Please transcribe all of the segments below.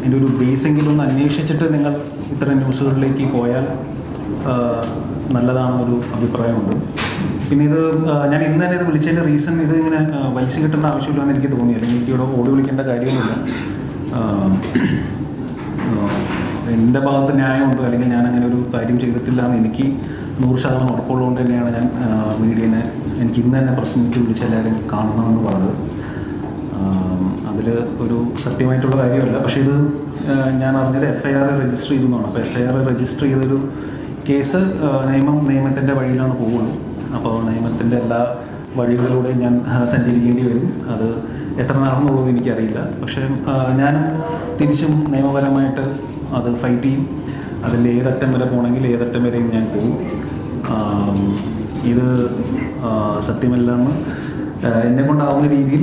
അതിന്റെ ഒരു ബേസെങ്കിലും ഒന്ന് അന്വേഷിച്ചിട്ട് നിങ്ങൾ ഇത്തരം ന്യൂസുകളിലേക്ക് പോയാൽ നല്ലതാണെന്നൊരു അഭിപ്രായമുണ്ട്. പിന്നെ ഇത് ഞാൻ ഇന്ന് തന്നെ ഇത് വിളിച്ചതിന്റെ റീസൺ ഇത് ഇങ്ങനെ വലിച്ചു കിട്ടേണ്ട ആവശ്യമില്ലെന്ന് എനിക്ക് തോന്നി. അല്ലെങ്കിൽ എനിക്ക് ഇവിടെ ഓടി വിളിക്കേണ്ട കാര്യമൊന്നുമില്ല. എന്റെ ഭാഗത്ത് ന്യായമുണ്ടോ. അല്ലെങ്കിൽ ഞാൻ അങ്ങനെ ഒരു കാര്യം ചെയ്തിട്ടില്ല എന്ന് എനിക്ക് നൂറ് ശതമാനം ഉറപ്പുള്ളതുകൊണ്ട് തന്നെയാണ് ഞാൻ മീഡിയനെ എനിക്ക് ഇന്ന് തന്നെ പ്രശ്നത്തിൽ വിളിച്ച് എല്ലാവരും കാണണമെന്ന് പറഞ്ഞത്. അതിൽ ഒരു സത്യമായിട്ടുള്ള കാര്യമല്ല. പക്ഷേ ഇത് ഞാൻ അറിഞ്ഞത് എഫ് ഐ ആർ രജിസ്റ്റർ ചെയ്തു അപ്പോൾ എഫ് ഐ ആർ രജിസ്റ്റർ ചെയ്തൊരു കേസ് നിയമം നിയമത്തിന്റെ വഴിയിലാണ് പോകുള്ളൂ അപ്പോൾ നിയമത്തിന്റെ എല്ലാ വഴികളിലൂടെ ഞാൻ സഞ്ചരിക്കേണ്ടി വരും. അത് എത്ര നാളെന്നുള്ളത് എനിക്കറിയില്ല. പക്ഷേ ഞാനും തിരിച്ചും നിയമപരമായിട്ട് അത് ഫൈറ്റ് ചെയ്യും. അതിൽ ഏതറ്റം വരെ പോകണമെങ്കിൽ ഏതറ്റം വരെയും ഞാൻ പോകും. ഇത് സത്യമല്ലെന്ന് എന്നെ കൊണ്ടാവുന്ന രീതിയിൽ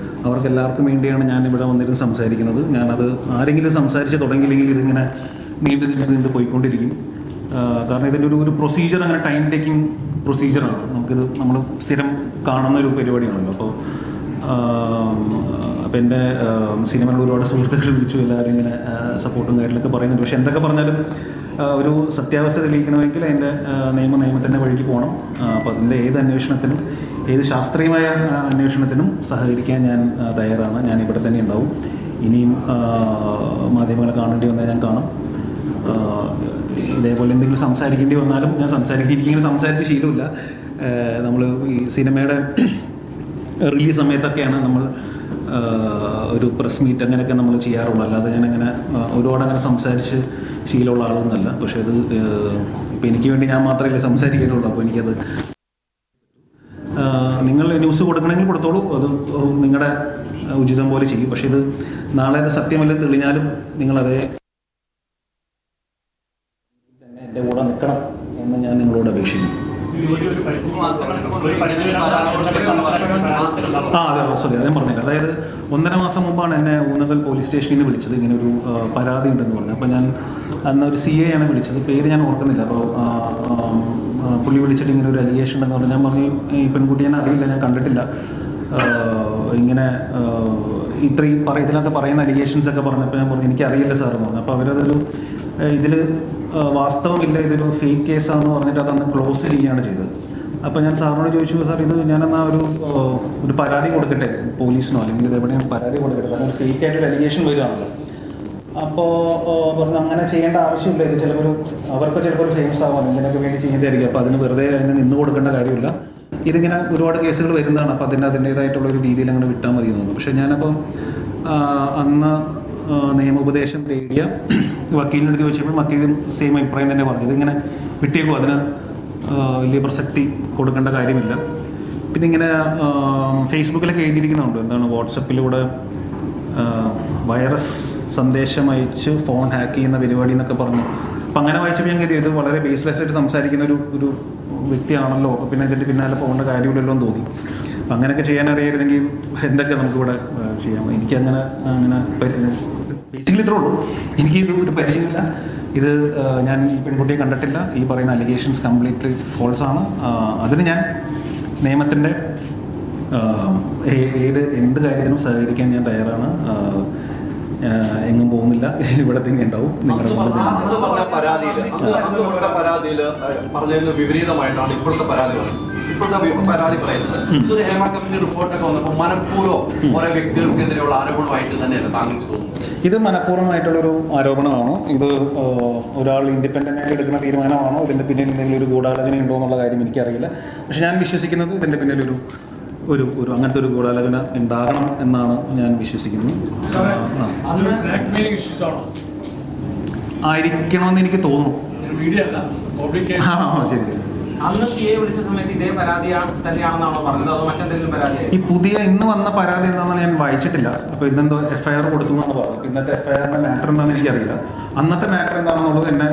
അവർക്ക് എല്ലാവർക്കും വേണ്ടിയാണ് ഞാൻ ഇവിടെ വന്നിരുന്ന് സംസാരിക്കുന്നത്. ഞാനത് ആരെങ്കിലും സംസാരിച്ച് തുടങ്ങിയില്ലെങ്കിൽ ഇതിങ്ങനെ നീണ്ടു നീണ്ടു നീണ്ടു പോയിക്കൊണ്ടിരിക്കും. കാരണം ഇതിന്റെ ഒരു ഒരു പ്രൊസീജിയർ അങ്ങനെ ടൈം ടേക്കിംഗ് പ്രൊസീജിയറാണ് നമുക്കിത് നമ്മൾ സ്ഥിരം കാണുന്ന ഒരു പരിപാടിയാണല്ലോ. അപ്പോൾ അപ്പോൾ എന്റെ സിനിമകൾ ഒരുപാട് സുഹൃത്തുക്കൾ വിളിച്ചു എല്ലാവരും ഇങ്ങനെ സപ്പോർട്ടും കാര്യങ്ങളൊക്കെ പറയുന്നുണ്ട്. പക്ഷെ എന്തൊക്കെ പറഞ്ഞാലും ഒരു സത്യാവസ്ഥ തെളിയിക്കണമെങ്കിൽ അതിന്റെ നിയമ നിയമത്തിന്റെ വഴിക്ക് പോകണം. അപ്പോൾ അതിന്റെ ഏത് അന്വേഷണത്തിനും ഏത് ശാസ്ത്രീയമായ അന്വേഷണത്തിനും സഹകരിക്കാൻ ഞാൻ തയ്യാറാണ്. ഞാൻ ഇവിടെ തന്നെ ഉണ്ടാവും. ഇനിയും മാധ്യമങ്ങളെ കാണേണ്ടി വന്നാൽ ഞാൻ കാണും. ഇതേപോലെ എന്തെങ്കിലും സംസാരിക്കേണ്ടി വന്നാലും ഞാൻ സംസാരിക്കും. എനിക്കിങ്ങനെ സംസാരിച്ച് ശീലമില്ല. നമ്മൾ ഈ സിനിമയുടെ റിലീസ് സമയത്തൊക്കെയാണ് നമ്മൾ ഒരു പ്രസ് മീറ്റ് അങ്ങനെയൊക്കെ നമ്മൾ ചെയ്യാറുള്ളൂ. അല്ലാതെ ഞാനങ്ങനെ ഒരുപാട് അങ്ങനെ സംസാരിച്ച് ശീലമുള്ള ആളൊന്നുമല്ല. പക്ഷേ അത് ഇപ്പം എനിക്ക് വേണ്ടി ഞാൻ മാത്രമല്ലേ സംസാരിക്കാനുള്ളൂ അപ്പോൾ എനിക്കത് നിങ്ങൾ ന്യൂസ് കൊടുക്കണമെങ്കിൽ കൊടുത്തോളൂ. അത് നിങ്ങളുടെ ഉചിതം പോലെ ചെയ്യും. പക്ഷേ ഇത് നാളെ അത് സത്യമല്ല തെളിഞ്ഞാലും നിങ്ങളതേ തന്നെ എന്റെ കൂടെ നിൽക്കണം എന്ന് ഞാൻ നിങ്ങളോട് അപേക്ഷിക്കുന്നു. ആ അതെ സോറി അതേ പറഞ്ഞില്ല. അതായത് ഒന്നര മാസം മുമ്പാണ് എന്നെ ഊന്നകൽ പോലീസ് സ്റ്റേഷനിൽ നിന്ന് വിളിച്ചത് ഇങ്ങനെ ഒരു പരാതി ഉണ്ടെന്ന് പറഞ്ഞു. അപ്പോൾ ഞാൻ അന്ന് ഒരു സി എ ആണ് വിളിച്ചത്. പേര് ഞാൻ ഓർക്കുന്നില്ല. അപ്പോൾ പുള്ളി വിളിച്ചിട്ട് ഇങ്ങനെ ഒരു അലിഗേഷൻ ഉണ്ടെന്ന് പറഞ്ഞു. ഞാൻ പറഞ്ഞു ഈ പെൺകുട്ടി ഞാൻ അറിയില്ല ഞാൻ കണ്ടിട്ടില്ല. ഇങ്ങനെ ഇത്രയും പറ പറയുന്ന അലിഗേഷൻസ് ഒക്കെ പറഞ്ഞപ്പോൾ ഞാൻ പറഞ്ഞു എനിക്കറിയില്ല സാർ എന്ന് പറഞ്ഞു. അപ്പോൾ അവരതൊരു ഇതിൽ വാസ്തവമില്ല ഇതൊരു ഫേക്ക് കേസാണെന്ന് പറഞ്ഞിട്ട് അതന്ന് ക്ലോസ് ചെയ്യുകയാണ് ചെയ്തത്. അപ്പോൾ ഞാൻ സാറിനോട് ചോദിച്ചു സാർ ഇത് ഞാനെന്നാ ഒരു ഒരു പരാതി കൊടുക്കട്ടെ പോലീസിനോ? അല്ലെങ്കിൽ ഇത് എവിടെയും പരാതി കൊടുക്കട്ടെ? കാരണം ഫേക്ക് ആയിട്ടൊരു അലിഗേഷൻ വരികയാണല്ലോ. അപ്പോൾ പറഞ്ഞു അങ്ങനെ ചെയ്യേണ്ട ആവശ്യമില്ല. ഇത് ചിലപ്പോൾ ഒരു അവർക്ക് ചിലപ്പോൾ ഒരു ഫേമസ് ആവാം. ഇതിനൊക്കെ വേണ്ടി ചെയ്യുന്നതായിരിക്കും. അപ്പോൾ അതിന് വെറുതെ അതിന് നിന്ന് കൊടുക്കേണ്ട കാര്യമില്ല. ഇതിങ്ങനെ ഒരുപാട് കേസുകൾ വരുന്നതാണ്. അപ്പോൾ അതിന്റെ അതിന്റേതായിട്ടുള്ള ഒരു രീതിയിൽ അങ്ങനെ വിട്ടാൽ മതി എന്ന് തോന്നുന്നു. പക്ഷേ ഞാനപ്പോൾ ആ, അന്ന് നിയമോപദേശം തേടിയ വക്കീലിനോട് ചോദിച്ചപ്പോൾ വക്കീലും സെയിം അഭിപ്രായം തന്നെ പറഞ്ഞു. ഇതിങ്ങനെ വിട്ടേക്കും അതിന് വലിയ പ്രസക്തി കൊടുക്കേണ്ട കാര്യമില്ല. പിന്നെ ഇങ്ങനെ ഫേസ്ബുക്കിലൊക്കെ എഴുതിയിരിക്കുന്നുണ്ട്. എന്താണ് വാട്സപ്പിലൂടെ വൈറസ് സന്ദേശം അയച്ച് ഫോൺ ഹാക്ക് ചെയ്യുന്ന പരിപാടി എന്നൊക്കെ പറഞ്ഞു. അപ്പം അങ്ങനെ വായിച്ചപ്പോൾ ഞാൻ ഇത് വളരെ ബേസ്ലെസ് ആയിട്ട് സംസാരിക്കുന്ന ഒരു ഒരു വ്യക്തിയാണല്ലോ. പിന്നെ ഇതിന്റെ പിന്നാലെ പോകേണ്ട കാര്യമില്ലല്ലോ എന്ന് തോന്നി. അങ്ങനെയൊക്കെ ചെയ്യാൻ അറിയായിരുന്നെങ്കിൽ എന്തൊക്കെ നമുക്കിവിടെ ചെയ്യാം. എനിക്കങ്ങനെ അങ്ങനെ ബേസിക്കലി ഇത്രേ ഉള്ളൂ. എനിക്ക് ഇത് ഒരു പരിചയമില്ല. ഇത് ഞാൻ ഈ പെൺകുട്ടിയെ കണ്ടിട്ടില്ല. ഈ പറയുന്ന അലിഗേഷൻസ് കംപ്ലീറ്റ്ലി ഫോൾസ് ആണ്. അതിന് ഞാൻ നിയമത്തിന്റെ ഏ- ഏത് എന്ത് കാര്യത്തിനും സഹകരിക്കാൻ ഞാൻ തയ്യാറാണ്. എങ്ങും പോകുന്നില്ല. ഇവിടെ തന്നെ ഉണ്ടാവും. നിങ്ങളുടെ പരാതിയിൽ പറഞ്ഞതിന് വിപരീതമായിട്ടാണ് ഇപ്പോഴത്തെ പരാതി പറയുന്നത് ഇപ്പോഴത്തെ പരാതി പറയുന്നത്. ഇതൊരു ഹേമ കമ്പനി റിപ്പോർട്ടൊക്കെ വന്നപ്പോൾ മനഃപൂർവം കുറെ വ്യക്തികൾക്കെതിരെയുള്ള ആരോപണമായിട്ട് തന്നെയല്ല താങ്കൾക്ക് തോന്നുന്നത്? ഇത് മനഃപൂർവമായിട്ടുള്ളൊരു ആരോപണമാണോ? ഇത് ഒരാൾ ഇൻഡിപെൻഡന്റ് ആയിട്ട് എടുക്കുന്ന തീരുമാനമാണോ? ഇതിന്റെ പിന്നിൽ എന്തെങ്കിലും ഒരു ഗൂഢാലോചന ഉണ്ടോ എന്നുള്ള കാര്യം എനിക്കറിയില്ല. പക്ഷെ ഞാൻ വിശ്വസിക്കുന്നത് ഇതിന്റെ പിന്നിലൊരു ഒരു ഒരു അങ്ങനത്തെ ഒരു ഗൂഢാലോചന ഉണ്ടാകണം എന്നാണ് ഞാൻ വിശ്വസിക്കുന്നത്. ആയിരിക്കണമെന്ന് എനിക്ക് തോന്നുന്നു. ആ, ശരി ശരി. സമയത്ത് ഈ പുതിയ ഇന്ന് വന്ന പരാതി എന്താണെന്ന് ഞാൻ വായിച്ചിട്ടില്ല. അപ്പോൾ ഇന്നെന്തോ എഫ്ഐആർ കൊടുത്തു എന്നാണ് പറഞ്ഞു ഇന്നത്തെ എഫ്ഐആറിന്റെ മാറ്റർ എന്താണെന്ന് എനിക്കറിയില്ല. അന്നത്തെ മാറ്റർ എന്താണെന്നുള്ളത് എന്നെ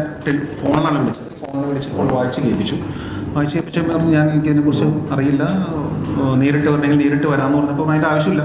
ഫോണിലാണ് വിളിച്ചത്. ഫോണിൽ വിളിച്ചപ്പോൾ വായിച്ച് കേൾപ്പിച്ചു വായിച്ച് കേൾപ്പിച്ചപ്പോൾ ഞാൻ എനിക്കതിനെക്കുറിച്ച് അറിയില്ല. നേരിട്ട് വരണമെങ്കിൽ നേരിട്ട് വരാമെന്ന് പറഞ്ഞപ്പോൾ അതിന്റെ ആവശ്യമില്ല.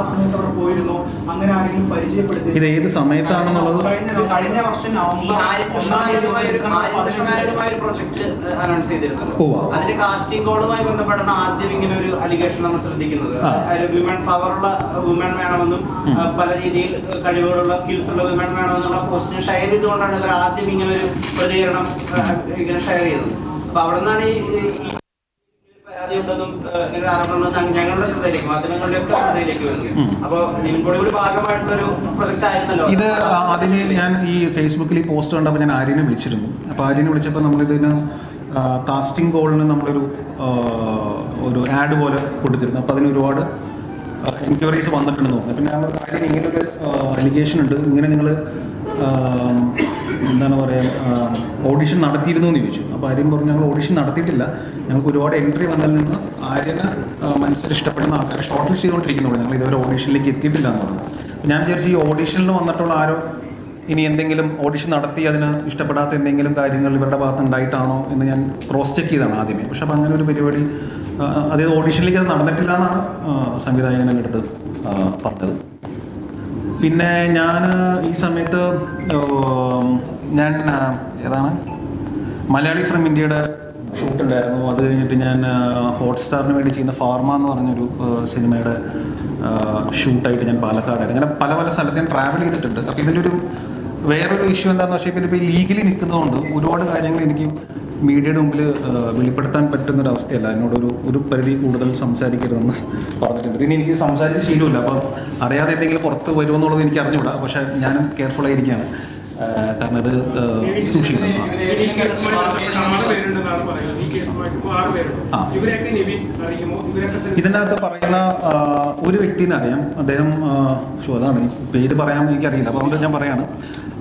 പോയിരുന്നോ. അങ്ങനെ ആരെങ്കിലും പരിചയപ്പെടുത്തി ഇത് ഏത് സമയത്താണെന്നുള്ളത്? കഴിഞ്ഞ കഴിഞ്ഞ വർഷം നവംബർ ഒന്നാം തീയതി പ്രൊജക്ട് അനൗൺസ് ചെയ്തിരുന്നല്ലോ. അതിന്റെ കാസ്റ്റിംഗ് കോളുമായി ബന്ധപ്പെട്ടാണ് ആദ്യം ഇങ്ങനെ ഒരു അലിഗേഷൻ നമ്മൾ ശ്രദ്ധിക്കുന്നത്. വിമൻ പവറുള്ള വിമൻ വേണമെന്നും പല രീതിയിൽ കഴിവുകളുള്ള സ്കിൽസ് ഉള്ള വിമൻ വേണമെന്നുള്ള ക്വസ്റ്റിന് ഷെയർ ചെയ്തുകൊണ്ടാണ് ഇവർ ആദ്യം ഇങ്ങനെ ഒരു പ്രതികരണം ഇങ്ങനെ ഷെയർ ചെയ്തത്. അപ്പൊ അവിടെ നിന്നാണ് ഈ ഉണ്ടെന്നും ഇങ്ങനെ ഒരു ഞങ്ങളുടെ ശ്രദ്ധയിലേക്ക് മാധ്യമങ്ങളുടെയൊക്കെ ശ്രദ്ധയിലേക്ക്. വരുന്നത് അപ്പൊ നിങ്ങളുടെ കൂടി ഭാഗമായിട്ടുള്ള ഒരു പ്രൊജക്ട് ആയിരുന്നല്ലോ. ഇത് അതിന് ഞാൻ ഈ ഫേസ്ബുക്കിൽ ഈ പോസ്റ്റ് കണ്ടപ്പോൾ ഞാൻ ആര്യനെ വിളിച്ചിരുന്നു. അപ്പോൾ ആര്യനെ വിളിച്ചപ്പോൾ നമ്മളിതിന് കാസ്റ്റിംഗ് കോളിന് നമ്മളൊരു ഒരു ആഡ് പോലെ കൊടുത്തിരുന്നു. അപ്പോൾ അതിന് ഒരുപാട് എൻക്വയറീസ് വന്നിട്ടുണ്ടെന്ന് തോന്നുന്നു. പിന്നെ ഞാൻ ആര്യൻ ഇങ്ങനെ ഒരു അലിഗേഷൻ ഉണ്ട്. ഇങ്ങനെ നിങ്ങൾ എന്താണ് പറയുക ഓഡിഷൻ നടത്തിയിരുന്നു എന്ന് ചോദിച്ചു. അപ്പോൾ ആര്യൻ പറഞ്ഞു ഞങ്ങൾ ഓഡിഷൻ നടത്തിയിട്ടില്ല. ഞങ്ങൾക്ക് ഒരുപാട് എൻട്രി വന്നതിൽ നിന്ന് ആര്യന് മനസ്സിൽ ഇഷ്ടപ്പെടുന്ന ആൾക്കാരെ ഷോർട്ട് ലിസ്റ്റ് ചെയ്തുകൊണ്ടിരിക്കുന്നുള്ളൂ. ഞങ്ങൾ ഇതുവരെ ഓഡിഷനിലേക്ക് എത്തിയിട്ടില്ല എന്ന് പറഞ്ഞു ഞാൻ വിചാരിച്ചു ഈ ഓഡിഷനിൽ വന്നിട്ടുള്ള ആരോ ഇനി എന്തെങ്കിലും ഓഡിഷൻ നടത്തി അതിന് ഇഷ്ടപ്പെടാത്ത എന്തെങ്കിലും കാര്യങ്ങൾ ഇവരുടെ ഭാഗത്ത് ഉണ്ടായിട്ടാണോ എന്ന് ഞാൻ ക്രോസ് ചെക്ക് ചെയ്താണ് ആദ്യമേ. പക്ഷെ അപ്പം അങ്ങനെ ഒരു പരിപാടി അതായത് ഓഡിഷനിലേക്ക് അത് നടന്നിട്ടില്ല എന്നാണ് സംവിധായകനെടുത്ത് പറഞ്ഞത്. പിന്നെ ഞാൻ ഈ സമയത്ത് ഞാൻ ഏതാണ്? മലയാളി ഫ്രം ഇന്ത്യയുടെ ഷൂട്ട് ഉണ്ടായിരുന്നു. അത് കഴിഞ്ഞിട്ട് ഞാൻ ഹോട്ട്സ്റ്റാറിന് വേണ്ടി ചെയ്യുന്ന ഫാർമ എന്ന് പറഞ്ഞൊരു സിനിമയുടെ ഷൂട്ടായിട്ട് ഞാൻ പാലക്കാടായിരുന്നു അങ്ങനെ പല പല സ്ഥലത്ത് ഞാൻ ട്രാവൽ ചെയ്തിട്ടുണ്ട്. അപ്പോൾ ഇതിന്റെ ഒരു വേറൊരു ഇഷ്യൂ എന്താണെന്ന് വെച്ചാൽ ഇപ്പോൾ ലീഗലി നിൽക്കുന്നതുകൊണ്ട് ഒരുപാട് കാര്യങ്ങൾ എനിക്ക് മീഡിയയുടെ മുമ്പിൽ വെളിപ്പെടുത്താൻ പറ്റുന്ന ഒരു അവസ്ഥയല്ല. എന്നോടൊരു ഒരു പരിധി കൂടുതൽ സംസാരിക്കരുതെന്ന് പറഞ്ഞിട്ടുണ്ട്. ഇനി എനിക്ക് സംസാരിച്ച് ശീലമില്ല. അപ്പം അറിയാതെ എന്തെങ്കിലും പുറത്ത് വരുമെന്നുള്ളത് എനിക്ക് അറിഞ്ഞുകൂടാ. പക്ഷേ ഞാനും കെയർഫുൾ ആയിരിക്കുകയാണ്. കാരണം ഇത് സൂക്ഷിക്കുന്നത് സൂക്ഷിക്കണം. ഇതിനകത്ത് പറയുന്ന ഒരു വ്യക്തിനെ അറിയാം. അദ്ദേഹം അതാണ്. പേര് പറയാമെന്ന് എനിക്കറിയില്ല. അപ്പോൾ അതുകൊണ്ട് ഞാൻ പറയാണ്.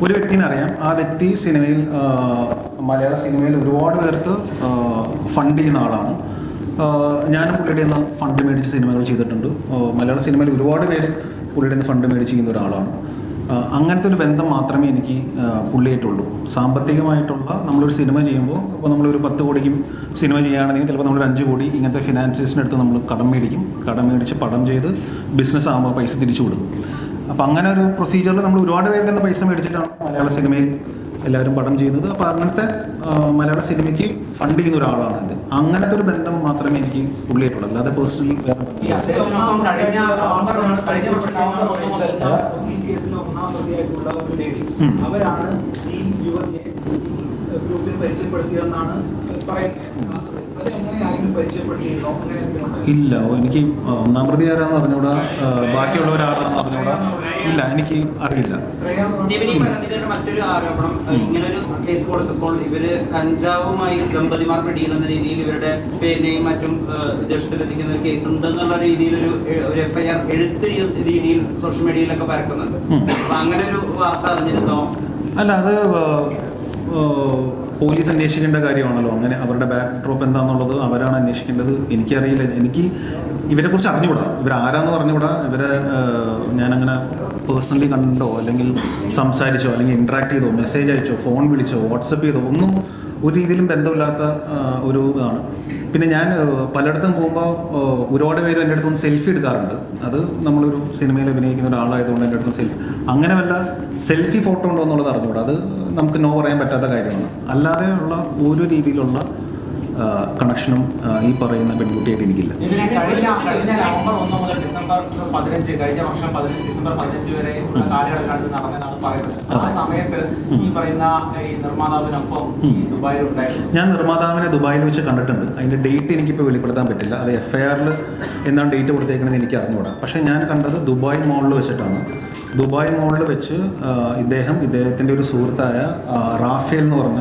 ഒരു വ്യക്തിനെ അറിയാം. ആ വ്യക്തി സിനിമയിൽ മലയാള സിനിമയിൽ ഒരുപാട് പേർക്ക് ഫണ്ട് ചെയ്യുന്ന ആളാണ്. ഞാനും പുള്ളിയുടെ നിന്ന് ഫണ്ട് മേടിച്ച് സിനിമകൾ ചെയ്തിട്ടുണ്ട്. മലയാള സിനിമയിൽ ഒരുപാട് പേര് പുള്ളിയുടെ നിന്ന് ഫണ്ട് മേടിച്ച് ചെയ്യുന്ന ഒരാളാണ്. അങ്ങനത്തെ ഒരു ബന്ധം മാത്രമേ എനിക്ക് പുള്ളിയായിട്ടുള്ളൂ. സാമ്പത്തികമായിട്ടുള്ള നമ്മളൊരു സിനിമ ചെയ്യുമ്പോൾ ഇപ്പോൾ നമ്മളൊരു പത്ത് കോടിക്കും സിനിമ ചെയ്യുകയാണെങ്കിൽ ചിലപ്പോൾ നമ്മളൊരു അഞ്ച് കോടി ഇങ്ങനത്തെ ഫിനാൻസേഴ്സിന്റെ അടുത്ത് നമ്മൾ കടം മേടിക്കും. കടം മേടിച്ച് പടം ചെയ്ത് ബിസിനസ് ആകുമ്പോൾ പൈസ തിരിച്ചു കൊടുക്കും. അപ്പോൾ അങ്ങനെ ഒരു പ്രൊസീജിയറിൽ നമ്മൾ ഒരുപാട് പേരുടെ പൈസ മേടിച്ചിട്ടാണ് മലയാള സിനിമയിൽ എല്ലാവരും പടം ചെയ്യുന്നത്. അപ്പോൾ അങ്ങനത്തെ മലയാള സിനിമയ്ക്ക് ഫണ്ട് ചെയ്യുന്ന ഒരാളാണ് ഇത്. അങ്ങനത്തെ ഒരു ബന്ധം മാത്രമേ എനിക്ക് പുള്ളിയായിട്ടുള്ളൂ അല്ലാതെ പേഴ്സണലി വേറെ അവരാണ് ഈ യുവതിയെ ഗ്രൂപ്പിൽ പരിചയപ്പെടുത്തിയതെന്നാണ് പറയുന്നത്. ഇല്ല എനിക്ക് ഒന്നാം പ്രതി ആരാന്ന് അറിഞ്ഞൂടാ ആ, അറിഞ്ഞൂടാ പറഞ്ഞൂടാ ഇല്ല എനിക്ക് അറിയില്ല. മറ്റൊരു ആരോപണം ഇങ്ങനെ ഒരു കേസ് കൊടുത്തപ്പോൾ ഇവർ കഞ്ചാവുമായി ദമ്പതിമാർ പിടിയുന്ന രീതിയിൽ ഇവരുടെ പേരിനെയും മറ്റും വിദേശത്തിലെത്തിക്കുന്ന ഒരു കേസ് ഉണ്ടെന്നുള്ള രീതിയിൽ ഒരു ഒരു എഫ്ഐആർ എഴുത്ത് രീതിയിൽ സോഷ്യൽ മീഡിയയിലൊക്കെ പരക്കുന്നുണ്ട്. അപ്പൊ അങ്ങനെ ഒരു വാർത്ത അറിഞ്ഞിരുന്നോ? അല്ല അത് പോലീസ് അന്വേഷിക്കേണ്ട കാര്യമാണല്ലോ. അങ്ങനെ അവരുടെ ബാക്ക് ഡ്രോപ്പ് എന്താണെന്നുള്ളത് അവരാണ് അന്വേഷിക്കേണ്ടത്. എനിക്കറിയില്ല. എനിക്ക് ഇവരെക്കുറിച്ച് അറിഞ്ഞുകൂടാ. ഇവരാരാന്ന് പറഞ്ഞുകൂടാ ഇവരെ ഞാനങ്ങനെ പേഴ്സണലി കണ്ടോ? അല്ലെങ്കിൽ സംസാരിച്ചോ? അല്ലെങ്കിൽ ഇൻട്രാക്ട് ചെയ്തോ? മെസ്സേജ് അയച്ചോ? ഫോൺ വിളിച്ചോ? വാട്സപ്പ് ചെയ്തോ? ഒന്നും ഒരു രീതിയിലും ബന്ധമില്ലാത്ത ഒരു ഇതാണ്. പിന്നെ ഞാൻ പലയിടത്തും പോകുമ്പോൾ ഒരുപാട് പേര് എന്റെ അടുത്തുനിന്ന് സെൽഫി എടുക്കാറുണ്ട്. അത് നമ്മളൊരു സിനിമയിൽ അഭിനയിക്കുന്ന ഒരാളായതുകൊണ്ട് എന്റെ അടുത്ത് സെൽഫി അങ്ങനെ വല്ല സെൽഫി ഫോട്ടോ ഉണ്ടോ എന്നുള്ളത് അറിഞ്ഞുകൂടാ. അത് നമുക്ക് നോ പറയാൻ പറ്റാത്ത കാര്യമാണ്. അല്ലാതെ ഉള്ള ഒരു രീതിയിലുള്ള കണക്ഷനും ഈ പറയുന്ന പെൺകുട്ടിയായിട്ട് എനിക്കില്ല. കഴിഞ്ഞ നവംബർ ഒന്ന് മുതൽ ഡിസംബർ പതിനഞ്ച് കഴിഞ്ഞ വർഷം പതിനഞ്ച് ഡിസംബർ പതിനഞ്ച് വരെ ഉള്ള നടന്നതെന്നാണ് പറയുന്നത്. ആ സമയത്ത് ഈ പറയുന്ന ഈ നിർമ്മാതാവിനൊപ്പം ദുബായിൽ ഉണ്ടായിരുന്നു. ഞാൻ നിർമ്മാതാവിനെ ദുബായിൽ വെച്ച് കണ്ടിട്ടുണ്ട്. അതിന്റെ ഡേറ്റ് എനിക്കിപ്പോൾ വെളിപ്പെടുത്താൻ പറ്റില്ല. അത് എഫ് ഐ ആറിൽ എന്താണ് ഡേറ്റ് കൊടുത്തേക്കണത് എനിക്ക് അറിഞ്ഞുകൂടാ പക്ഷെ ഞാൻ കണ്ടത് ദുബായ് മോളിൽ വെച്ചിട്ടാണ്. ദുബായ് മോളിൽ വെച്ച് ഇദ്ദേഹം ഇദ്ദേഹത്തിന്റെ ഒരു സുഹൃത്തായ റാഫേൽ എന്ന് പറഞ്ഞ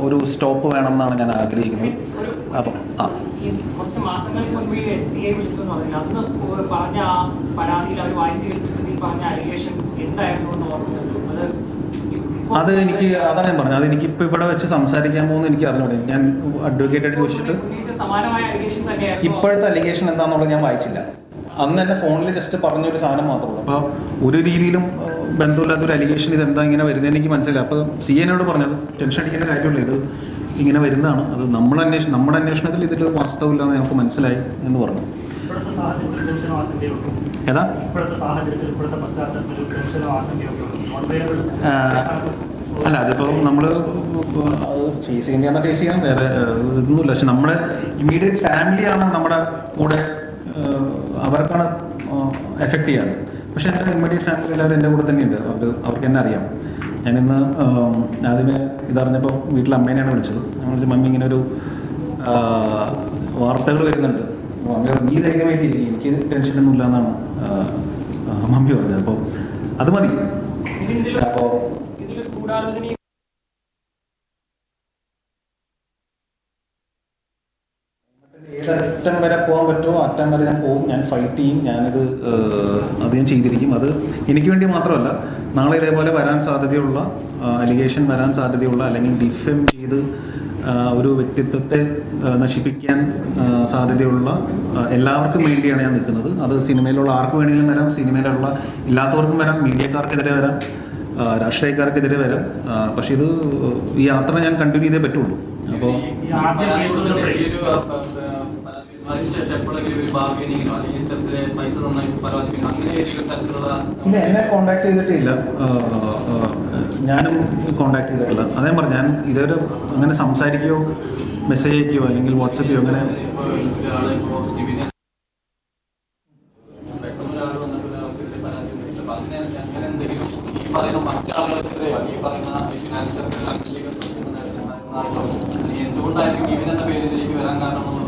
ഒരു സ്റ്റോപ്പ് വേണം എന്നാണ് ഞാൻ ആഗ്രഹിക്കുന്നത്. അപ്പം ആ. കുറച്ച് മാസങ്ങൾക്ക് മുൻപ് ഈ എസ് സി ഐ വിളിച്ചെന്ന് പറഞ്ഞു. അന്ന് ഒരു പറഞ്ഞ ആ പരാതിയിൽ അവർ വായിച്ചു കേൾപ്പിച്ചത് ഈ പറഞ്ഞ അലിഗേഷൻ എന്തായിരുന്നു എന്ന് ഓർക്കുന്നുണ്ട്. അത് അത് എനിക്ക് അതാണ് ഞാൻ പറഞ്ഞത്. അത് ഇപ്പം ഇവിടെ വെച്ച് സംസാരിക്കാൻ പോകുന്ന എനിക്ക് അറിഞ്ഞൂടെ. ഞാൻ അഡ്വക്കേറ്റായിട്ട് ചോദിച്ചിട്ട് ഇപ്പോഴത്തെ അലിഗേഷൻ എന്താണെന്നുള്ളത് ഞാൻ വായിച്ചില്ല. അന്ന് എന്നെ ഫോണിൽ ജസ്റ്റ് പറഞ്ഞൊരു സാധനം മാത്രമേ ഉള്ളൂ. അപ്പോൾ ഒരു രീതിയിലും ബന്ധമില്ലാത്ത ഒരു അലിഗേഷൻ ഇത് എന്താ ഇങ്ങനെ വരുന്നത് എനിക്ക് മനസ്സിലായി അപ്പോൾ സി എന്നോട് പറഞ്ഞത് ടെൻഷൻ അടിക്കേണ്ട കാര്യമില്ല ഇത് ഇങ്ങനെ വരുന്നതാണ്. അത് നമ്മൾ അന്വേഷണം നമ്മുടെ അന്വേഷണത്തിൽ ഇതിൽ വാസ്തവമില്ലെന്ന് ഞങ്ങൾക്ക് മനസ്സിലായി എന്ന് പറഞ്ഞു. ഏതാ? അല്ല അതിപ്പോൾ നമ്മൾ ഫേസ് ചെയ്യേണ്ടതാണ് ഫേസ് ചെയ്യാൻ വേറെ ഇതൊന്നുമില്ല. പക്ഷെ നമ്മുടെ ഇമ്മീഡിയറ്റ് ഫാമിലിയാണ് നമ്മുടെ കൂടെ അവർക്കാണ് എഫക്റ്റ് ചെയ്യാറ്. പക്ഷെ എന്റെ ഇമ്മീഡിയറ്റ് ഫാമിലി എല്ലാവരും എന്റെ കൂടെ തന്നെയുണ്ട്. അവർ അവർക്ക് എന്നെ അറിയാം. ഞാനിന്ന് ആദ്യമേ ഇതറിഞ്ഞപ്പോൾ വീട്ടിൽ അമ്മേനെയാണ് വിളിച്ചത്. ഞാൻ വിളിച്ച മമ്മി ഇങ്ങനെ ഒരു വാർത്തകൾ വരുന്നുണ്ട്. മമ്മി നീ ധൈര്യമായിട്ട് ഇരിക്കും. എനിക്ക് ടെൻഷനൊന്നും ഇല്ല എന്നാണ് മമ്മി പറഞ്ഞത്. അപ്പോൾ അത് മതി. അപ്പോൾ ഇതിലൊരു ഗൂഢാലോചന ഏതറ്റം വരെ പോകാൻ പറ്റുമോ അറ്റം വരെ ഞാൻ പോകും ഞാൻ ഞാനത് അത് ഞാൻ ചെയ്തിരിക്കും. അത് എനിക്ക് വേണ്ടി മാത്രമല്ല നാളെ ഇതേപോലെ വരാൻ സാധ്യതയുള്ള അലിഗേഷൻ വരാൻ സാധ്യതയുള്ള അല്ലെങ്കിൽ ഡിഫെം ചെയ്ത് ഒരു വ്യക്തിത്വത്തെ നശിപ്പിക്കാൻ സാധ്യതയുള്ള എല്ലാവർക്കും വേണ്ടിയാണ് ഞാൻ നിൽക്കുന്നത്. അത് സിനിമയിലുള്ള ആർക്ക് വേണമെങ്കിലും വരാം സിനിമയിലുള്ള ഇല്ലാത്തവർക്കും വരാം മീഡിയക്കാർക്കെതിരെ വരാം രാഷ്ട്രീയക്കാർക്കെതിരെ വരാം. പക്ഷേ ഇത് ഈ യാത്ര ഞാൻ കണ്ടിന്യൂ ചെയ്തേ പറ്റുള്ളൂ. അപ്പോൾ ഇല്ല എന്നെ കോണ്ടാക്ട് ചെയ്തിട്ടില്ല ഞാനും കോണ്ടാക്ട് ചെയ്തിട്ടില്ല അതേ പറഞ്ഞു ഞാൻ ഇതുവരെ അങ്ങനെ സംസാരിക്കുകയോ മെസ്സേജ് അയക്കുകയോ അല്ലെങ്കിൽ വാട്സപ്പിയോ അങ്ങനെ എന്തുകൊണ്ടായിരിക്കും ഇവനെന്ന എന്ന പേര് വരാൻ കാരണം.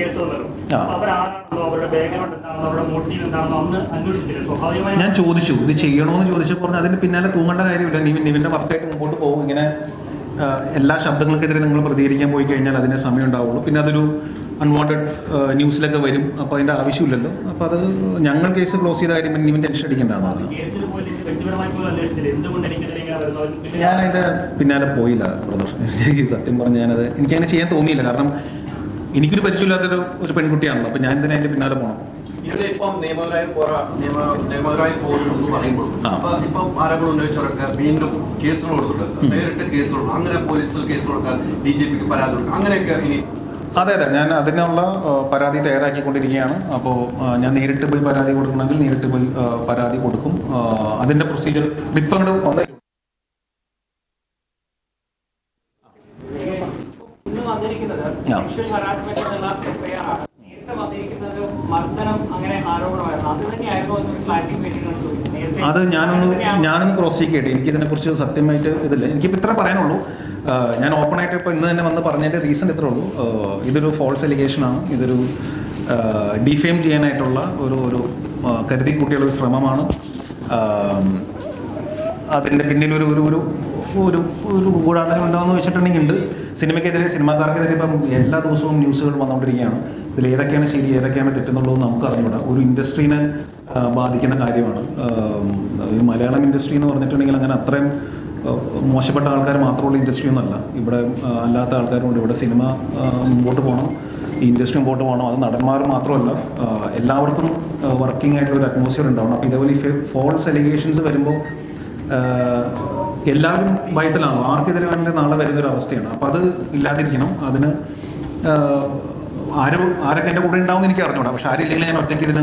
കേസ് വന്നല്ലോ ഞാൻ ചോദിച്ചു ഇത് ചെയ്യണോന്ന് ചോദിച്ചപ്പോൾ പറഞ്ഞു അതിന് പിന്നാലെ തൂങ്ങേണ്ട കാര്യമില്ല. നിവിൻ നിവിന്റെ വർക്കായിട്ട് മുമ്പോട്ട് പോകും. ഇങ്ങനെ എല്ലാ ശബ്ദങ്ങൾക്കെതിരെ നിങ്ങൾ പ്രതികരിക്കാൻ പോയി കഴിഞ്ഞാൽ അതിന് സമയം ഉണ്ടാവുള്ളൂ. പിന്നെ അതൊരു അൺവാണ്ടഡ് ന്യൂസിലൊക്കെ വരും. അപ്പോൾ അതിന്റെ ആവശ്യമില്ലല്ലോ. അപ്പോൾ അത് ഞങ്ങൾ കേസ് ക്ലോസ് ചെയ്ത കാര്യം നിവിൻ ടെൻഷൻ അടിക്കേണ്ടതാണ് ഞാനതിന്റെ പിന്നാലെ പോയില്ല സത്യം പറഞ്ഞ് ഞാനത് എനിക്കങ്ങനെ ചെയ്യാൻ തോന്നിയില്ല. കാരണം എനിക്കൊരു പരിചയമില്ലാത്തൊരു ഒരു പെൺകുട്ടിയാണല്ലോ. അപ്പൊ ഞാൻ തന്നെ അതിന്റെ പിന്നാലെ പോകണം ഇവിടെ ഇപ്പം നിയമപരമായി പോരാ നിയമ നിയമപരമായി പോകുന്നു എന്ന് പറയുമ്പോൾ ആ. അപ്പൊ ഇപ്പം ആരോപണം ഉന്നയിച്ചവരൊക്കെ വീണ്ടും കേസുകൾ കൊടുത്തിട്ടുണ്ട് നേരിട്ട് കേസുകൾ കൊടുക്കും. അങ്ങനെ പോലീസിൽ കേസ് കൊടുക്കാൻ ഡി ജി പിക്ക് പരാതി കൊടുക്കും. അങ്ങനെയൊക്കെ ഇനി അതെ അതെ. ഞാൻ അതിനുള്ള പരാതി തയ്യാറാക്കിക്കൊണ്ടിരിക്കുകയാണ്. അപ്പോൾ ഞാൻ നേരിട്ട് പോയി പരാതി കൊടുക്കണമെങ്കിൽ നേരിട്ട് പോയി പരാതി കൊടുക്കും. അതിന്റെ അതിന്റെ പ്രൊസീജിയർ ഇപ്പം അങ്ങോട്ട് വന്നേ ഇന്ന് വന്നിരിക്കുന്നത്. ആ. സെക്ഷൽ ഹറാസ്മെന്റ് എന്നുള്ള എഫ്ഐആർ ആണ് നേരത്തെ വന്നിരിക്കുന്നത് മർദ്ദനം അങ്ങനെ ആരോപണമായിരുന്നു. അത് തന്നെയായിരുന്നു എന്നൊരു ഞാനൊന്ന് ഞാനൊന്ന് ക്രോസ് ചെക്ക് ചെയ്യട്ടെ. എനിക്ക് ഇതിനെക്കുറിച്ച് സത്യമായിട്ട് ഇതില്ല. എനിക്കിപ്പോൾ ഇത്ര പറയാനുള്ളൂ. ഞാൻ ഓപ്പണായിട്ട് ഇപ്പോൾ ഇന്ന് തന്നെ വന്ന് പറഞ്ഞതിന്റെ റീസൺ ഇത്രേ ഉള്ളൂ. ഇതൊരു ഫോൾസ് എലിഗേഷൻ ആണ്. ഇതൊരു ഡിഫെയിം ചെയ്യാനായിട്ടുള്ള ഒരു ഒരു കരുതി കൂട്ടിയുള്ള ഒരു ശ്രമമാണ്. അതിന്റെ പിന്നിൽ ഒരു ഒരു ഒരു ഒരു ഗൂഢാലോചന ഉണ്ടോയെന്ന് വെച്ചിട്ടുണ്ടെങ്കിൽ ഉണ്ട് സിനിമയ്ക്കെതിരെ സിനിമാക്കാർക്കെതിരെ ഇപ്പം എല്ലാ ദിവസവും ന്യൂസുകൾ വന്നുകൊണ്ടിരിക്കുകയാണ്. ഇതിൽ ഏതൊക്കെയാണ് ശരി ഏതൊക്കെയാണ് തെറ്റെന്നുള്ളത് നമുക്ക് അറിഞ്ഞുകൂടാ ഒരു ഇൻഡസ്ട്രീനെ ബാധിക്കുന്ന കാര്യമാണ്. മലയാളം ഇൻഡസ്ട്രി എന്ന് പറഞ്ഞിട്ടുണ്ടെങ്കിൽ അങ്ങനെ അത്രയും മോശപ്പെട്ട ആൾക്കാർ മാത്രമുള്ള ഇൻഡസ്ട്രി ഒന്നല്ല. ഇവിടെ അല്ലാത്ത ആൾക്കാരുണ്ട് ഇവിടെ സിനിമ മുമ്പോട്ട് പോകണം. ഇൻഡസ്ട്രി മുമ്പോട്ട് പോകണം. അത് നടന്മാർ മാത്രമല്ല എല്ലാവർക്കും വർക്കിംഗ് ആയിട്ടുള്ള ഒരു അറ്റ്മോസ്ഫിയർ ഉണ്ടാവണം. അപ്പോൾ ഇതേപോലെ ഈ ഫോൾസ് എലിഗേഷൻസ് വരുമ്പോൾ എല്ലാവരും ഭയത്തിലാണ് ആർക്കെതിരെ വേണമെങ്കിലും നാളെ വരുന്നൊരു അവസ്ഥയാണ്. അപ്പോൾ അത് ഇല്ലാതിരിക്കണം. അതിന് ആരും ആരൊക്കെ എന്റെ കൂടെ ഉണ്ടാവും എനിക്ക് അറിഞ്ഞൂടാ. പക്ഷെ ആരില്ലെങ്കിലും ഞാൻ ഒറ്റയ്ക്ക് ഇതിന്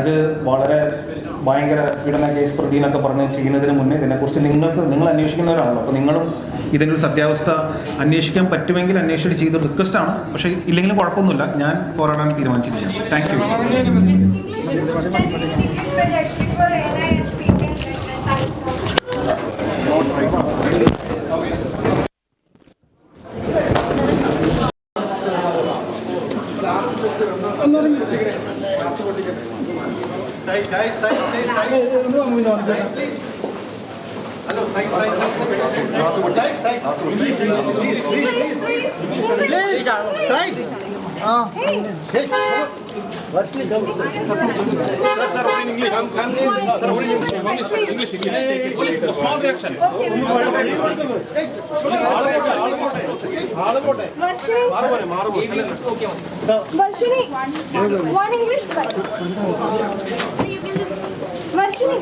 ഇത് വളരെ ഭയങ്കര പീഡന കേസ് പ്രതി എന്നൊക്കെ പറഞ്ഞ് ചെയ്യുന്നതിന് മുന്നേ ഇതിനെക്കുറിച്ച് നിങ്ങൾക്ക് നിങ്ങൾ അന്വേഷിക്കുന്നവരാണല്ലോ അപ്പോൾ നിങ്ങളും ഇതിന്റെ ഒരു സത്യാവസ്ഥ അന്വേഷിക്കാൻ പറ്റുമെങ്കിൽ അന്വേഷിച്ച് ചെയ്ത് റിക്വസ്റ്റ് ആണ്. പക്ഷേ ഇല്ലെങ്കിലും കുഴപ്പമൊന്നുമില്ല. ഞാൻ പോരാടാൻ തീരുമാനിച്ചിരിക്കുകയാണ്. Thank you Side, side, side, side. Side, please. Hello, side, side, side. Side, side. Please, please, please. Please, please. Please, side. Ah. Hey. Varshini. Sir, English. English. English, English. Small reaction. Okay. Okay. One English. Varshini.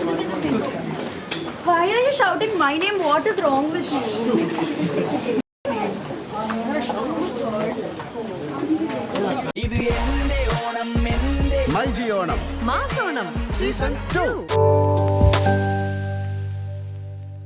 Why are you shouting my name? What is wrong with you? Season 2.